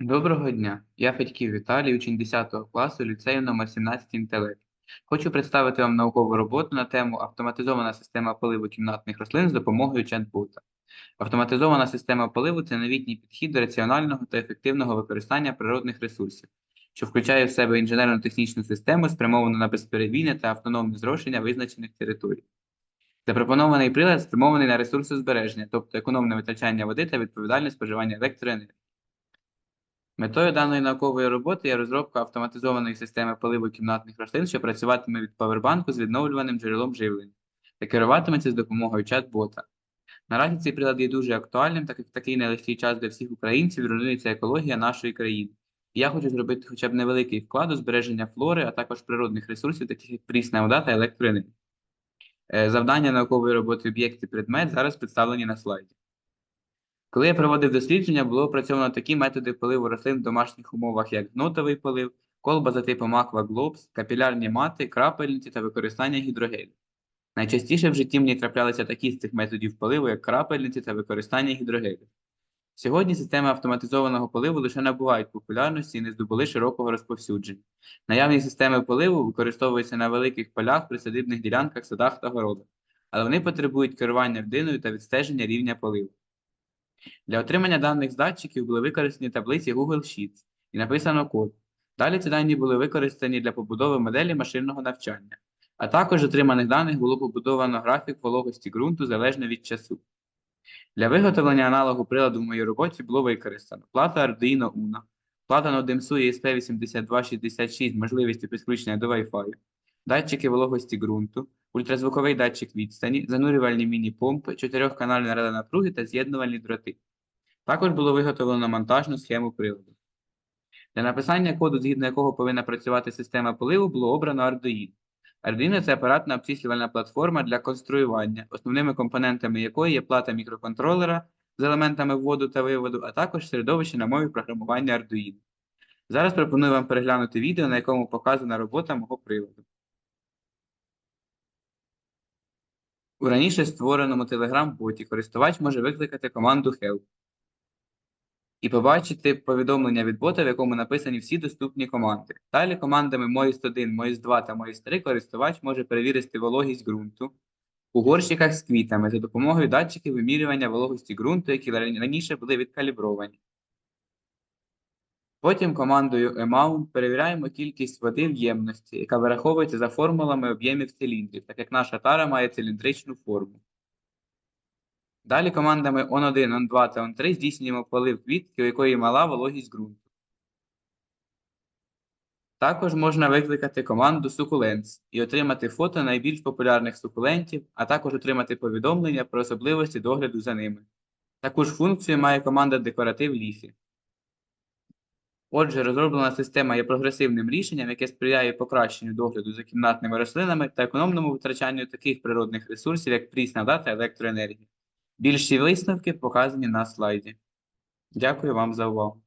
Доброго дня! Я Федьків Віталій, учень 10 класу ліцею номер 17 інтелект. Хочу представити вам наукову роботу на тему автоматизована система поливу кімнатних рослин з допомогою чат-бота. Автоматизована система поливу це новітній підхід до раціонального та ефективного використання природних ресурсів, що включає в себе інженерно-технічну систему, спрямовану на безперебійне та автономне зрошення визначених територій. Запропонований прилад спрямований на ресурсозбереження, тобто економне витрачання води та відповідальне споживання електроенергії. Метою даної наукової роботи є розробка автоматизованої системи поливу кімнатних рослин, що працюватиме від павербанку з відновлюваним джерелом живлення та керуватиметься з допомогою чат-бота. Наразі цей прилад є дуже актуальним, так як в такий нелегкий час для всіх українців руйнується екологія нашої країни. І я хочу зробити хоча б невеликий вклад у збереження флори, а також природних ресурсів, таких як прісна вода та електроенергія. Е, Завдання наукової роботи об'єкти предмет зараз представлені на слайді. Коли я проводив дослідження, було опрацьовано такі методи поливу рослин в домашніх умовах, як нотовий полив, колба за типом Globes, капілярні мати, крапельниці та використання гідрогелю. Найчастіше в житті мені траплялися такі з цих методів поливу, як крапельниці та використання гідрогелю. Сьогодні системи автоматизованого поливу лише набувають популярності і не здобули широкого розповсюдження. Наявні системи поливу використовуються на великих полях, присадибних ділянках, садах та городах, але вони потребують керування людиною та відстеження рівня поливу. Для отримання даних з датчиків були використані таблиці Google Sheets і написано код. Далі ці дані були використані для побудови моделі машинного навчання, а також отриманих даних було побудовано графік вологості ґрунту залежно від часу. Для виготовлення аналогу приладу в моїй роботі було використано плата Arduino Uno, плата на DEMSU ESP8266 з можливістю підключення до Wi-Fi, датчики вологості ґрунту, ультразвуковий датчик відстані, занурювальні міні-помпи, чотирьохканальна рада напруги та з'єднувальні дроти. Також було виготовлено монтажну схему приладу. Для написання коду, згідно якого повинна працювати система поливу, було обрано Arduino. Arduino – це апаратна обчислювальна платформа для конструювання, основними компонентами якої є плата мікроконтролера з елементами вводу та виводу, а також середовище на мові програмування Arduino. Зараз пропоную вам переглянути відео, на якому показана робота мого приладу. У раніше створеному Telegram-боті користувач може викликати команду help і побачити повідомлення від бота, в якому написані всі доступні команди. Далі командами MOIST1, MOIST2 та MOIST3 користувач може перевірити вологість ґрунту у горщиках з квітами за допомогою датчиків вимірювання вологості ґрунту, які раніше були відкалібровані. Потім командою amount перевіряємо кількість води в ємності, яка вираховується за формулами об'ємів циліндрів, так як наша тара має циліндричну форму. Далі командами on1, on2 та on3 здійснюємо полив квітки, у якої мала вологість ґрунту. Також можна викликати команду Succulents і отримати фото найбільш популярних сукулентів, а також отримати повідомлення про особливості догляду за ними. Таку ж функцію має команда Decorative Leafy. Отже, розроблена система є прогресивним рішенням, яке сприяє покращенню догляду за кімнатними рослинами та економному витрачанню таких природних ресурсів, як прісна вода та електроенергія. Більші висновки показані на слайді. Дякую вам за увагу.